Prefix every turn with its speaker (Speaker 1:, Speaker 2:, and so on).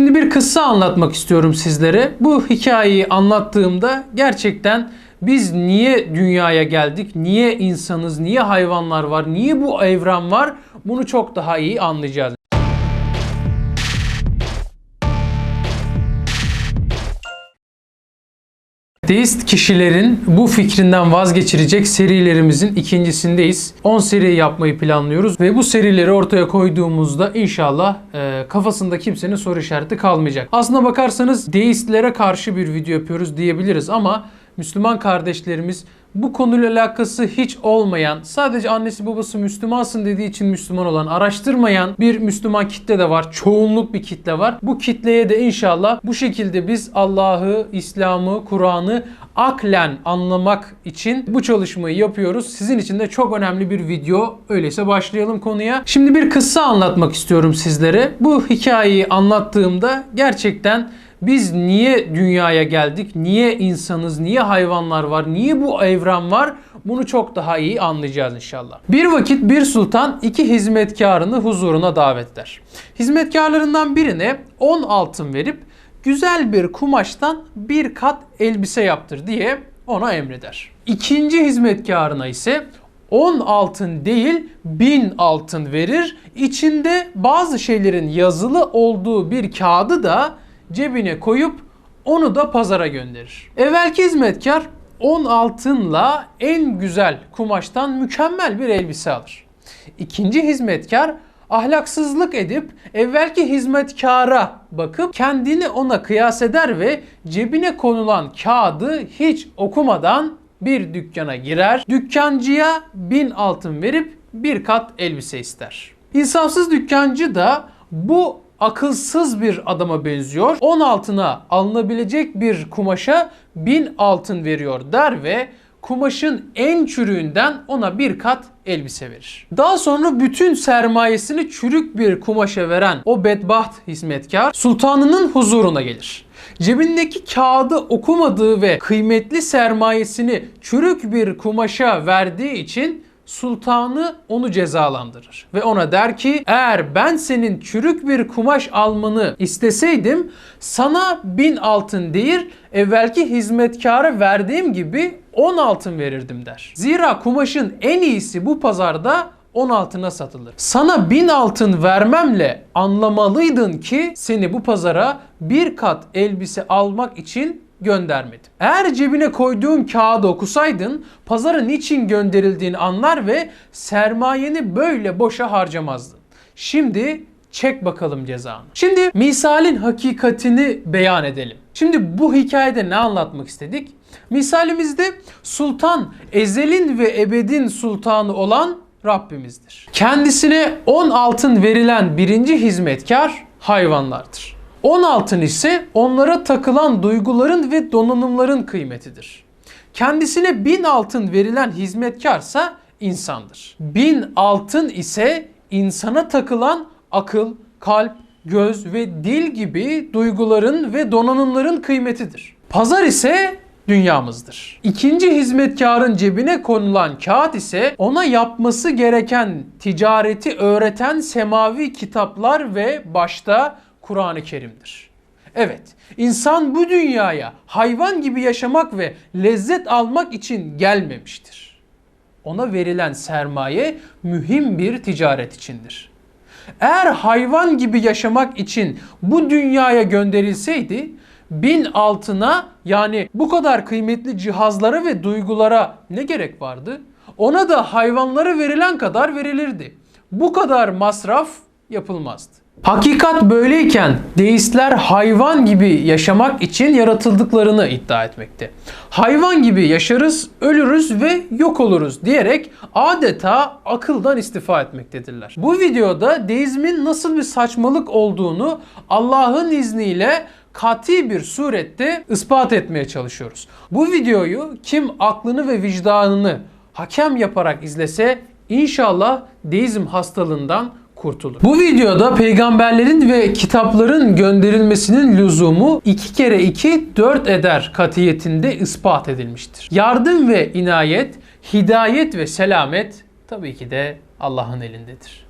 Speaker 1: Şimdi bir kıssa anlatmak istiyorum sizlere. Bu hikayeyi anlattığımda gerçekten biz niye dünyaya geldik? Niye insanız? Niye hayvanlar var? Niye bu evren var? Bunu çok daha iyi anlayacağız. Deist kişilerin bu fikrinden vazgeçirecek serilerimizin ikincisindeyiz. 10 seri yapmayı planlıyoruz ve bu serileri ortaya koyduğumuzda inşallah e, kafasında kimsenin soru işareti kalmayacak. Aslına bakarsanız deistlere karşı bir video yapıyoruz diyebiliriz ama Müslüman kardeşlerimiz bu konuyla alakası hiç olmayan, sadece annesi babası Müslümansın dediği için Müslüman olan, araştırmayan bir Müslüman kitle de var. Çoğunluk bir kitle var. Bu kitleye de inşallah bu şekilde biz Allah'ı, İslam'ı, Kur'an'ı aklen anlamak için bu çalışmayı yapıyoruz. Sizin için de çok önemli bir video. Öyleyse başlayalım konuya. Şimdi bir kıssa anlatmak istiyorum sizlere. Bu hikayeyi anlattığımda gerçekten biz niye dünyaya geldik? Niye insanız? Niye hayvanlar var? Niye bu evren var? Bunu çok daha iyi anlayacağız inşallah. Bir vakit bir sultan iki hizmetkarını huzuruna davet eder. Hizmetkarlarından birine 10 altın verip güzel bir kumaştan bir kat elbise yaptır diye ona emreder. İkinci hizmetkarına ise 10 altın değil 1000 altın verir. İçinde bazı şeylerin yazılı olduğu bir kağıdı da cebine koyup onu da pazara gönderir. Evvelki hizmetkar 10 altınla en güzel kumaştan mükemmel bir elbise alır. İkinci hizmetkar ahlaksızlık edip evvelki hizmetkara bakıp kendini ona kıyas eder ve cebine konulan kağıdı hiç okumadan bir dükkana girer. Dükkancıya bin altın verip bir kat elbise ister. İnsafsız dükkancı da bu akılsız bir adama benziyor. 10 altına alınabilecek bir kumaşa 1000 altın veriyor der ve kumaşın en çürüğünden ona bir kat elbise verir. Daha sonra bütün sermayesini çürük bir kumaşa veren o bedbaht hizmetkar sultanının huzuruna gelir. Cebindeki kağıdı okumadığı ve kıymetli sermayesini çürük bir kumaşa verdiği için sultanı onu cezalandırır. Ve ona der ki eğer ben senin çürük bir kumaş almanı isteseydim sana bin altın değil evvelki hizmetkara verdiğim gibi 10 altın verirdim der. Zira kumaşın en iyisi bu pazarda 10 altına satılır. Sana 1000 altın vermemle anlamalıydın ki seni bu pazara bir kat elbise almak için göndermedim. Eğer cebine koyduğum kağıdı okusaydın pazara niçin gönderildiğini anlar ve sermayeni böyle boşa harcamazdın. Şimdi çek bakalım cezanı. Şimdi misalin hakikatini beyan edelim. Şimdi bu hikayede ne anlatmak istedik? Misalimizde sultan ezelin ve ebedin sultanı olan Rabbimizdir. Kendisine 10 altın verilen birinci hizmetkar hayvanlardır. 10 altın ise onlara takılan duyguların ve donanımların kıymetidir. Kendisine 1000 altın verilen hizmetkarsa insandır. 1000 altın ise insana takılan akıl, kalp, göz ve dil gibi duyguların ve donanımların kıymetidir. Pazar ise dünyamızdır. İkinci hizmetkarın cebine konulan kağıt ise ona yapması gereken ticareti öğreten semavi kitaplar ve başta Kur'an-ı Kerim'dir. Evet, insan bu dünyaya hayvan gibi yaşamak ve lezzet almak için gelmemiştir. Ona verilen sermaye mühim bir ticaret içindir. Eğer hayvan gibi yaşamak için bu dünyaya gönderilseydi, bin altına yani bu kadar kıymetli cihazlara ve duygulara ne gerek vardı? Ona da hayvanlara verilen kadar verilirdi. Bu kadar masraf yapılmazdı. Hakikat böyleyken deistler hayvan gibi yaşamak için yaratıldıklarını iddia etmekte. Hayvan gibi yaşarız, ölürüz ve yok oluruz diyerek adeta akıldan istifa etmektedirler. Bu videoda deizmin nasıl bir saçmalık olduğunu Allah'ın izniyle kati bir surette ispat etmeye çalışıyoruz. Bu videoyu kim aklını ve vicdanını hakem yaparak izlese inşallah deizm hastalığından kurtulur. Bu videoda peygamberlerin ve kitapların gönderilmesinin lüzumu 2 kere 2 4 eder katiyetinde ispat edilmiştir. Yardım ve inayet, hidayet ve selamet tabii ki de Allah'ın elindedir.